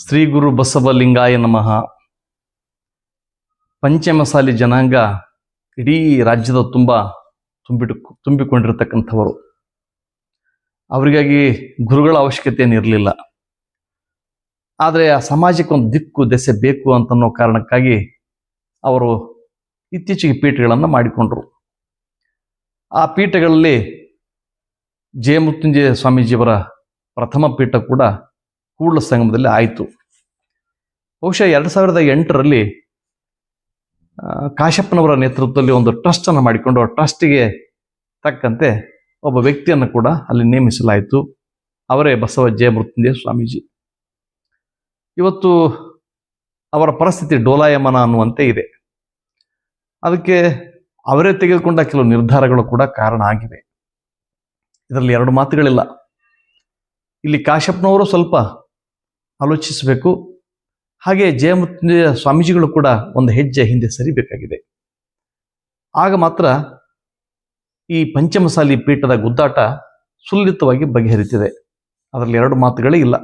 ಶ್ರೀ ಗುರು ಬಸವಲಿಂಗಾಯ ನಮಃ. ಪಂಚಮಸಾಲಿ ಜನಾಂಗ ಇಡೀ ರಾಜ್ಯದ ತುಂಬ ತುಂಬಿಟ್ಟು ತುಂಬಿಕೊಂಡಿರತಕ್ಕಂಥವರು. ಅವರಿಗಾಗಿ ಗುರುಗಳ ಅವಶ್ಯಕತೆ ಏನಿರಲಿಲ್ಲ ಆದರೆ ಆ ಸಮಾಜಕ್ಕೆ ಒಂದು ದಿಕ್ಕು, ದೆಸೆ ಬೇಕು ಅಂತನ್ನೋ ಕಾರಣಕ್ಕಾಗಿ ಅವರು ಇತ್ತೀಚೆಗೆ ಪೀಠಗಳನ್ನು ಮಾಡಿಕೊಂಡರು. ಆ ಪೀಠಗಳಲ್ಲಿ ಜಯಮೃತ್ಯುಂಜಯ ಸ್ವಾಮೀಜಿಯವರ ಪ್ರಥಮ ಪೀಠ ಕೂಡ ಕೂಡಲ ಸಂಗಮದಲ್ಲಿ ಆಯಿತು. ಬಹುಶಃ ಎರಡು ಸಾವಿರದ ಎಂಟರಲ್ಲಿ ಕಾಶಪ್ಪನವರ ನೇತೃತ್ವದಲ್ಲಿ ಒಂದು ಟ್ರಸ್ಟನ್ನು ಮಾಡಿಕೊಂಡು, ಆ ಟ್ರಸ್ಟಿಗೆ ತಕ್ಕಂತೆ ಒಬ್ಬ ವ್ಯಕ್ತಿಯನ್ನು ಕೂಡ ಅಲ್ಲಿ ನೇಮಿಸಲಾಯಿತು. ಅವರೇ ಬಸವ ಜಯಮೃತ್ಯುಂಜಯ ಸ್ವಾಮೀಜಿ. ಇವತ್ತು ಅವರ ಪರಿಸ್ಥಿತಿ ಡೋಲಾಯಮನ ಅನ್ನುವಂತೆ ಇದೆ. ಅದಕ್ಕೆ ಅವರೇ ತೆಗೆದುಕೊಂಡ ಕೆಲವು ನಿರ್ಧಾರಗಳು ಕೂಡ ಕಾರಣ ಆಗಿವೆ. ಇದರಲ್ಲಿ ಎರಡು ಮಾತುಗಳಿಲ್ಲ. ಇಲ್ಲಿ ಕಾಶಪ್ಪನವರು ಸ್ವಲ್ಪ ಆಲೋಚಿಸಬೇಕು. ಹಾಗೆ ಜಯಮೃತ್ಯುಂಜಯ ಸ್ವಾಮೀಜಿಗಳು ಕೂಡ ಒಂದು ಹೆಜ್ಜೆ ಹಿಂದೆ ಸರಿಬೇಕಾಗಿದೆ. ಆಗ ಮಾತ್ರ ಈ ಪಂಚಮಸಾಲಿ ಪೀಠದ ಗುದ್ದಾಟ ಸುಲಲಿತವಾಗಿ ಬಗೆಹರಿತಿದೆ. ಅದರಲ್ಲಿ ಎರಡು ಮಾತುಗಳೇ ಇಲ್ಲ.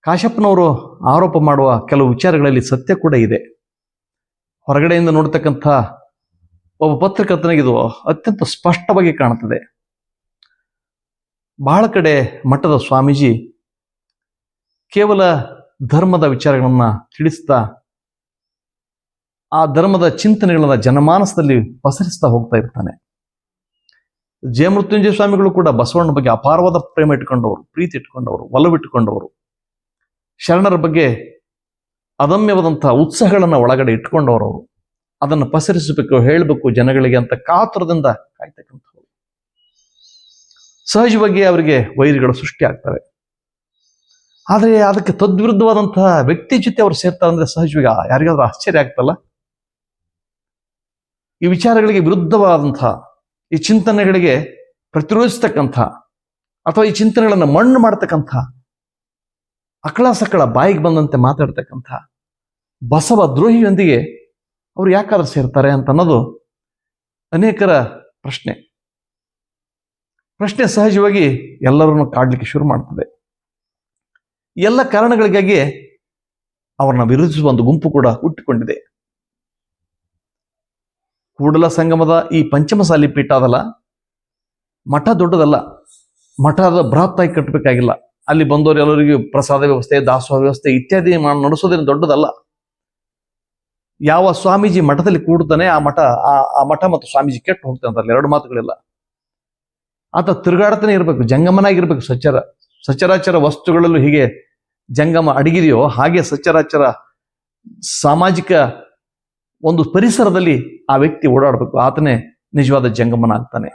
ಕಾಶಪ್ಪನವರು ಆರೋಪ ಮಾಡುವ ಕೆಲವು ವಿಚಾರಗಳಲ್ಲಿ ಸತ್ಯ ಕೂಡ ಇದೆ. ಹೊರಗಡೆಯಿಂದ ನೋಡ್ತಕ್ಕಂಥ ಒಬ್ಬ ಪತ್ರಕರ್ತನಿಗೆ ಇದು ಅತ್ಯಂತ ಸ್ಪಷ್ಟವಾಗಿ ಕಾಣುತ್ತದೆ. ಬಹಳ ಕಡೆ ಮಠದ ಸ್ವಾಮೀಜಿ ಕೇವಲ ಧರ್ಮದ ವಿಚಾರಗಳನ್ನ ತಿಳಿಸ್ತಾ, ಆ ಧರ್ಮದ ಚಿಂತನೆಗಳನ್ನ ಜನಮಾನಸದಲ್ಲಿ ಪಸರಿಸ್ತಾ ಹೋಗ್ತಾ ಇರ್ತಾನೆ. ಜಯಮೃತ್ಯುಂಜಯ ಸ್ವಾಮಿಗಳು ಕೂಡ ಬಸವಣ್ಣ ಬಗ್ಗೆ ಅಪಾರವಾದ ಪ್ರೇಮ ಇಟ್ಕೊಂಡವರು, ಪ್ರೀತಿ ಇಟ್ಕೊಂಡವರು ಒಲವಿಟ್ಟುಕೊಂಡವರು ಶರಣರ ಬಗ್ಗೆ ಅದಮ್ಯವಾದಂತಹ ಉತ್ಸಾಹಗಳನ್ನ ಒಳಗಡೆ ಇಟ್ಕೊಂಡವರು ಅದನ್ನು ಪಸರಿಸಬೇಕು, ಹೇಳಬೇಕು ಜನಗಳಿಗೆ ಅಂತ ಕಾತುರದಿಂದ ಕಾಯ್ತಕ್ಕಂಥವ್ರು. ಸಹಜವಾಗಿ ಅವರಿಗೆ ವೈರಿಗಳು ಸೃಷ್ಟಿ ಆಗ್ತವೆ. ಆದರೆ ಅದಕ್ಕೆ ತದ್ವಿರುದ್ಧವಾದಂತಹ ವ್ಯಕ್ತಿ ಜೊತೆ ಅವ್ರು ಸೇರ್ತಾರೆ ಅಂದ್ರೆ ಸಹಜವಾಗಿ ಯಾರಿಗಾದ್ರೂ ಆಶ್ಚರ್ಯ ಆಗ್ತಲ್ಲ? ಈ ವಿಚಾರಗಳಿಗೆ ವಿರುದ್ಧವಾದಂತಹ ಈ ಚಿಂತನೆಗಳಿಗೆ ಪ್ರತಿರೋಧಿಸ್ತಕ್ಕಂಥ, ಅಥವಾ ಈ ಚಿಂತನೆಗಳನ್ನು ಮಣ್ಣು ಮಾಡ್ತಕ್ಕಂಥ ಅಕಳ ಸಕಳ ಬಾಯಿಗೆ ಬಂದಂತೆ ಮಾತಾಡ್ತಕ್ಕಂಥ, ಬಸವ ದ್ರೋಹಿಯೊಂದಿಗೆ ಅವ್ರು ಯಾಕಾದ್ರೂ ಸೇರ್ತಾರೆ ಅಂತ ಅನ್ನೋದು ಅನೇಕರ ಪ್ರಶ್ನೆ. ಪ್ರಶ್ನೆ ಸಹಜವಾಗಿ ಎಲ್ಲರನ್ನು ಕಾಡ್ಲಿಕ್ಕೆ ಶುರು ಮಾಡ್ತದೆ. ಎಲ್ಲ ಕಾರಣಗಳಿಗಾಗಿ ಅವರನ್ನ ವಿರೋಧಿಸುವ ಒಂದು ಗುಂಪು ಕೂಡ ಹುಟ್ಟಿಕೊಂಡಿದೆ. ಕೂಡಲ ಸಂಗಮದ ಈ ಪಂಚಮಸಾಲಿ ಪೀಠ ಅದಲ್ಲ, ಮಠ ದೊಡ್ಡದಲ್ಲ, ಮಠದ ಬೃಹತ್ತಾಗಿ ಕಟ್ಟಬೇಕಾಗಿಲ್ಲ. ಅಲ್ಲಿ ಬಂದವರು ಎಲ್ಲರಿಗೂ ಪ್ರಸಾದ ವ್ಯವಸ್ಥೆ, ದಾಸೋಹ ವ್ಯವಸ್ಥೆ ಇತ್ಯಾದಿ ನಡೆಸೋದೇನು ದೊಡ್ಡದಲ್ಲ. ಯಾವ ಸ್ವಾಮೀಜಿ ಮಠದಲ್ಲಿ ಕೂಡ್ತಾನೆ ಆ ಮಠ ಆ ಮಠ ಮತ್ತು ಸ್ವಾಮೀಜಿ ಕೆಟ್ಟು ಹೋಗ್ತಾನೆ ಅಂತ ಎರಡು ಮಾತುಗಳಿಲ್ಲ. ಆತ ತಿರುಗಾಡ್ತಾನೆ ಇರಬೇಕು, ಜಂಗಮನಾಗಿರ್ಬೇಕು ಸಚರ ಸಚರಾಚರ ವಸ್ತುಗಳಲ್ಲೂ ಹೀಗೆ ಜಂಗಮ ಅಡಗಿದೆಯೋ ಹಾಗೆ ಸಚರಾಚರ ಸಾಮಾಜಿಕ ಒಂದು ಪರಿಸರದಲ್ಲಿ ಆ ವ್ಯಕ್ತಿ ಓಡಾಡಬೇಕು. ಆತನೇ ನಿಜವಾದ ಜಂಗಮನ ಆಗ್ತಾನೆ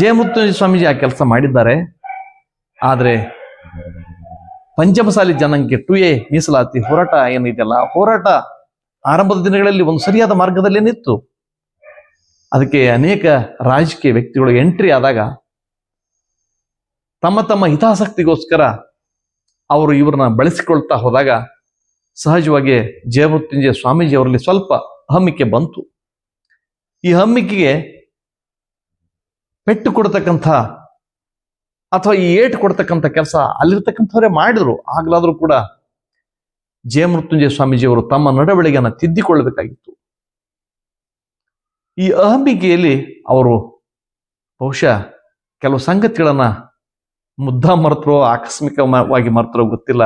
ಜಯಮೃತ್ಯುಂಜಯ ಸ್ವಾಮೀಜಿ ಆ ಕೆಲಸ ಮಾಡಿದ್ದಾರೆ. ಆದರೆ ಪಂಚಮಸಾಲಿ ಜನಾಂಗಕ್ಕೆ ಟು ಎ ಮೀಸಲಾತಿ ಹೋರಾಟ ಏನಿದೆಯಲ್ಲ ಹೋರಾಟ ಆರಂಭದ ದಿನಗಳಲ್ಲಿ ಒಂದು ಸರಿಯಾದ ಮಾರ್ಗದಲ್ಲಿ ಏನಿತ್ತು ಅದಕ್ಕೆ ಅನೇಕ ರಾಜಕೀಯ ವ್ಯಕ್ತಿಗಳು ಎಂಟ್ರಿ ಆದಾಗ ತಮ್ಮ ತಮ್ಮ ಹಿತಾಸಕ್ತಿಗೋಸ್ಕರ ಅವರು ಇವ್ರನ್ನ ಬಳಸಿಕೊಳ್ತಾ ಹೋದಾಗ ಸಹಜವಾಗಿ ಜಯಮೃತ್ಯುಂಜಯ ಸ್ವಾಮೀಜಿ ಅವರಲ್ಲಿ ಸ್ವಲ್ಪ ಹಮ್ಮಿಕೆ ಬಂತು. ಈ ಹಮ್ಮಿಕೆಗೆ ಪೆಟ್ಟು ಕೊಡತಕ್ಕಂಥ ಅಥವಾ ಈ ಏಟು ಕೊಡ್ತಕ್ಕಂಥ ಕೆಲಸ ಅಲ್ಲಿರ್ತಕ್ಕಂಥವರೇ ಮಾಡಿದ್ರು. ಆಗ್ಲಾದ್ರೂ ಕೂಡ ಜಯಮೃತ್ಯುಂಜಯ ಸ್ವಾಮೀಜಿಯವರು ತಮ್ಮ ನಡವಳಿಕೆಯನ್ನು ತಿದ್ದಿಕೊಳ್ಳಬೇಕಾಗಿತ್ತು. ಈ ಅಹಂಬಿಕೆಯಲ್ಲಿ ಅವರು ಬಹುಶಃ ಕೆಲವು ಸಂಗತಿಗಳನ್ನ ಮುದ್ದಾ ಮರ್ತರೋ ಆಕಸ್ಮಿಕವಾಗಿ ಮರ್ತರೋ ಗೊತ್ತಿಲ್ಲ.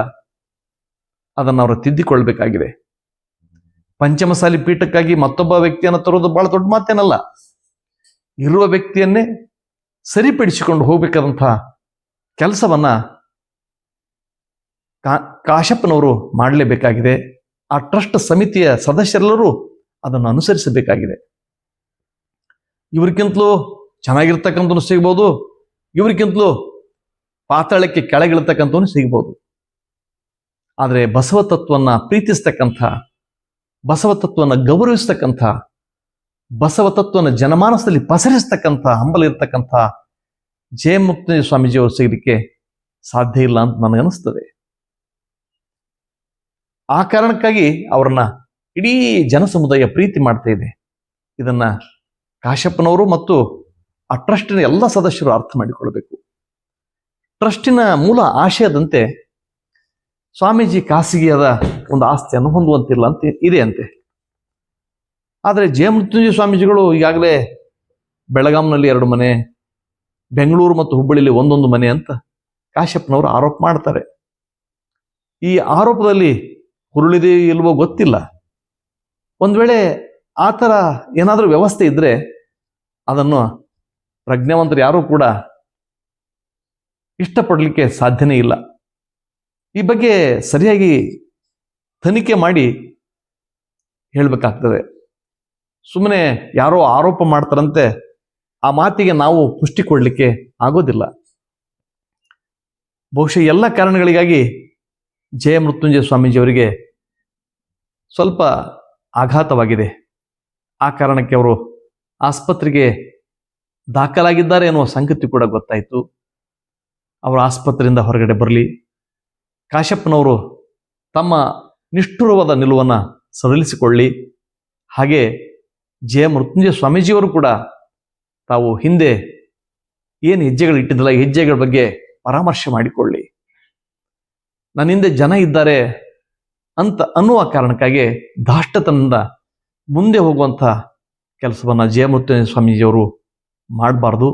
ಅದನ್ನು ಅವರು ತಿದ್ದಿಕೊಳ್ಬೇಕಾಗಿದೆ. ಪಂಚಮಸಾಲಿ ಪೀಠಕ್ಕಾಗಿ ಮತ್ತೊಬ್ಬ ವ್ಯಕ್ತಿಯನ್ನು ತರೋದು ಬಹಳ ದೊಡ್ಡ ಮಾತೇನಲ್ಲ. ಇರುವ ವ್ಯಕ್ತಿಯನ್ನೇ ಸರಿಪಡಿಸಿಕೊಂಡು ಹೋಗಬೇಕಾದಂಥ ಕೆಲಸವನ್ನ ಕಾಶಪ್ಪನವರು ಮಾಡಲೇಬೇಕಾಗಿದೆ. ಆ ಟ್ರಸ್ಟ್ ಸಮಿತಿಯ ಸದಸ್ಯರೆಲ್ಲರೂ ಅದನ್ನು ಅನುಸರಿಸಬೇಕಾಗಿದೆ. ಇವ್ರಿಗಿಂತಲೂ ಚೆನ್ನಾಗಿರ್ತಕ್ಕಂಥ ಸಿಗ್ಬೋದು. ಇವ್ರಿಗಿಂತಲೂ ಪಾತಾಳಕ್ಕೆ ಕೆಳಗಿಳತಕ್ಕಂಥವನು ಸಿಗ್ಬೋದು. ಆದರೆ ಬಸವ ತತ್ವವನ್ನು ಪ್ರೀತಿಸ್ತಕ್ಕಂಥ ಬಸವ ತತ್ವವನ್ನು ಗೌರವಿಸ್ತಕ್ಕಂಥ ಬಸವ ತತ್ವನ ಜನಮಾನಸದಲ್ಲಿ ಪಸರಿಸ್ತಕ್ಕಂಥ ಹಂಬಲ ಇರ್ತಕ್ಕಂಥ ಜಯಮುಕ್ತ ಸ್ವಾಮೀಜಿಯವರು ಸಿಗಲಿಕ್ಕೆ ಸಾಧ್ಯ ಇಲ್ಲ ಅಂತ ನನಗನ್ನಿಸ್ತದೆ. ಆ ಕಾರಣಕ್ಕಾಗಿ ಅವರನ್ನ ಇಡೀ ಜನಸಮುದಾಯ ಪ್ರೀತಿ ಮಾಡ್ತಾ ಇದೆ. ಇದನ್ನ ಕಾಶಪ್ಪನವರು ಮತ್ತು ಆ ಟ್ರಸ್ಟಿನ ಎಲ್ಲ ಸದಸ್ಯರು ಅರ್ಥ ಮಾಡಿಕೊಳ್ಬೇಕು. ಟ್ರಸ್ಟಿನ ಮೂಲ ಆಶಯದಂತೆ ಸ್ವಾಮೀಜಿ ಖಾಸಗಿಯಾದ ಒಂದು ಆಸ್ತಿಯನ್ನು ಹೊಂದುವಂತಿಲ್ಲ ಅಂತ ಇದೆ ಅಂತೆ. ಆದರೆ ಜಯಮೃತ್ಯುಂಜಯ ಸ್ವಾಮೀಜಿಗಳು ಈಗಾಗಲೇ ಬೆಳಗಾಂನಲ್ಲಿ ಎರಡು ಮನೆ, ಬೆಂಗಳೂರು ಮತ್ತು ಹುಬ್ಬಳ್ಳಿಯಲ್ಲಿ ಒಂದೊಂದು ಮನೆ ಅಂತ ಕಾಶ್ಯಪ್ಪನವರು ಆರೋಪ ಮಾಡ್ತಾರೆ. ಈ ಆರೋಪದಲ್ಲಿ ಹುರುಳಿದೆ ಇಲ್ವೋ ಗೊತ್ತಿಲ್ಲ. ಒಂದು ವೇಳೆ ಆ ಥರ ಏನಾದರೂ ವ್ಯವಸ್ಥೆ ಇದ್ದರೆ ಅದನ್ನು ಪ್ರಜ್ಞಾವಂತರು ಯಾರೂ ಕೂಡ ಇಷ್ಟಪಡಲಿಕ್ಕೆ ಸಾಧ್ಯನೇ ಇಲ್ಲ. ಈ ಬಗ್ಗೆ ಸರಿಯಾಗಿ ತನಿಖೆ ಮಾಡಿ ಹೇಳಬೇಕಾಗ್ತದೆ. ಸುಮ್ಮನೆ ಯಾರೋ ಆರೋಪ ಮಾಡ್ತಾರಂತೆ, ಆ ಮಾತಿಗೆ ನಾವು ಪುಷ್ಟಿ ಕೊಡಲಿಕ್ಕೆ ಆಗೋದಿಲ್ಲ. ಬಹುಶಃ ಎಲ್ಲ ಕಾರಣಗಳಿಗಾಗಿ ಜಯ ಮೃತ್ಯುಂಜಯ ಸ್ವಾಮೀಜಿಯವರಿಗೆ ಸ್ವಲ್ಪ ಆಘಾತವಾಗಿದೆ. ಆ ಕಾರಣಕ್ಕೆ ಅವರು ಆಸ್ಪತ್ರೆಗೆ ದಾಖಲಾಗಿದ್ದಾರೆ ಎನ್ನುವ ಸಂಗತಿ ಕೂಡ ಗೊತ್ತಾಯಿತು. ಅವರು ಆಸ್ಪತ್ರೆಯಿಂದ ಹೊರಗಡೆ ಬರಲಿ. ಕಾಶ್ಯಪ್ಪನವರು ತಮ್ಮ ನಿಷ್ಠುರವಾದ ನಿಲುವನ್ನು ಸರಳಿಸಿಕೊಳ್ಳಿ ಹಾಗೆ ಜಯ ಮೃತ್ಯುಂಜಯ ಸ್ವಾಮೀಜಿಯವರು ಕೂಡ ತಾವು ಹಿಂದೆ ಏನು ಹೆಜ್ಜೆಗಳು ಇಟ್ಟಿದ್ದಲ್ಲ ಹೆಜ್ಜೆಗಳ ಬಗ್ಗೆ ಪರಾಮರ್ಶೆ ಮಾಡಿಕೊಳ್ಳಿ. ನನ್ನ ಹಿಂದೆ ಜನ ಇದ್ದಾರೆ ಅಂತ ಅನ್ನುವ ಕಾರಣಕ್ಕಾಗಿ ದಾಷ್ಟತನದಿಂದ ಮುಂದೆ ಹೋಗುವಂಥ ಕೆಲಸವನ್ನು ಜಯಮೃತ್ಯುಂಜಯ ಸ್ವಾಮೀಜಿಯವರು ಮಾಡಬಾರ್ದು.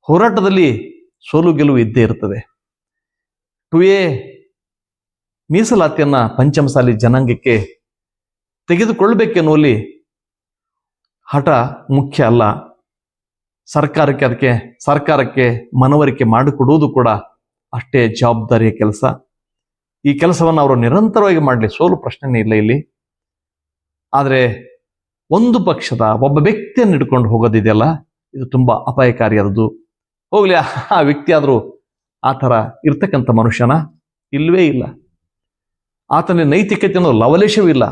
ಹೋರಾಟದಲ್ಲಿ ಸೋಲು ಗೆಲುವು ಇದ್ದೇ ಇರ್ತದೆ. ಟು ಎ ಮೀಸಲಾತಿಯನ್ನ ಪಂಚಮಸಾಲಿ ಜನಾಂಗಕ್ಕೆ ತೆಗೆದುಕೊಳ್ಬೇಕೆನ್ನುವಲ್ಲಿ ಹಠ ಮುಖ್ಯ ಅಲ್ಲ. ಸರ್ಕಾರಕ್ಕೆ ಅದಕ್ಕೆ, ಸರ್ಕಾರಕ್ಕೆ ಮನವರಿಕೆ ಮಾಡಿಕೊಡುವುದು ಕೂಡ ಅಷ್ಟೇ ಜವಾಬ್ದಾರಿಯ ಕೆಲಸ. ಈ ಕೆಲಸವನ್ನು ಅವರು ನಿರಂತರವಾಗಿ ಮಾಡಲಿ, ಸೋಲು ಪ್ರಶ್ನೆನೇ ಇಲ್ಲ ಇಲ್ಲಿ. ಆದರೆ ಒಂದು ಪಕ್ಷದ, ಒಬ್ಬ ವ್ಯಕ್ತಿಯನ್ನು ಹಿಡ್ಕೊಂಡು ಹೋಗೋದಿದೆಯಲ್ಲ, ಇದು ತುಂಬಾ ಅಪಾಯಕಾರಿಯಾದದ್ದು. ಹೋಗ್ಲಿ, ಆ ವ್ಯಕ್ತಿ ಆದರೂ ಆ ಥರ ಇರ್ತಕ್ಕಂಥ ಮನುಷ್ಯನ ಇಲ್ಲವೇ ಇಲ್ಲ. ಆತನ ನೈತಿಕತೆ ಅನ್ನೋ ಲವಲೇಶವೂ ಇಲ್ಲ.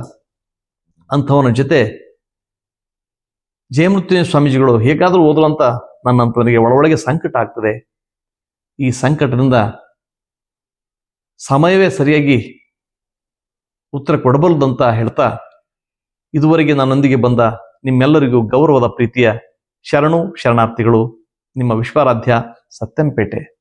ಅಂಥವನ ಜೊತೆ ಜಯಮೃತ್ಯುಂಜಯ ಸ್ವಾಮೀಜಿಗಳು ಹೇಗಾದರೂ ಓದಲು ಅಂತ ನನ್ನಂಥವನಿಗೆ ಒಳೊಳಗೆ ಸಂಕಟ ಆಗ್ತದೆ. ಈ ಸಂಕಟದಿಂದ ಸಮಯವೇ ಸರಿಯಾಗಿ ಉತ್ತರ ಕೊಡಬಲ್ಲದಂತ ಹೇಳ್ತಾ ಇದುವರೆಗೆ ನನ್ನೊಂದಿಗೆ ಬಂದ ನಿಮ್ಮೆಲ್ಲರಿಗೂ ಗೌರವದ ಪ್ರೀತಿಯ ಶರಣು, ಶರಣಾರ್ಥಿಗಳು. ನಿಮ್ಮ ವಿಶ್ವಾರಾಧ್ಯ ಸತ್ಯಂಪೇಟೆ.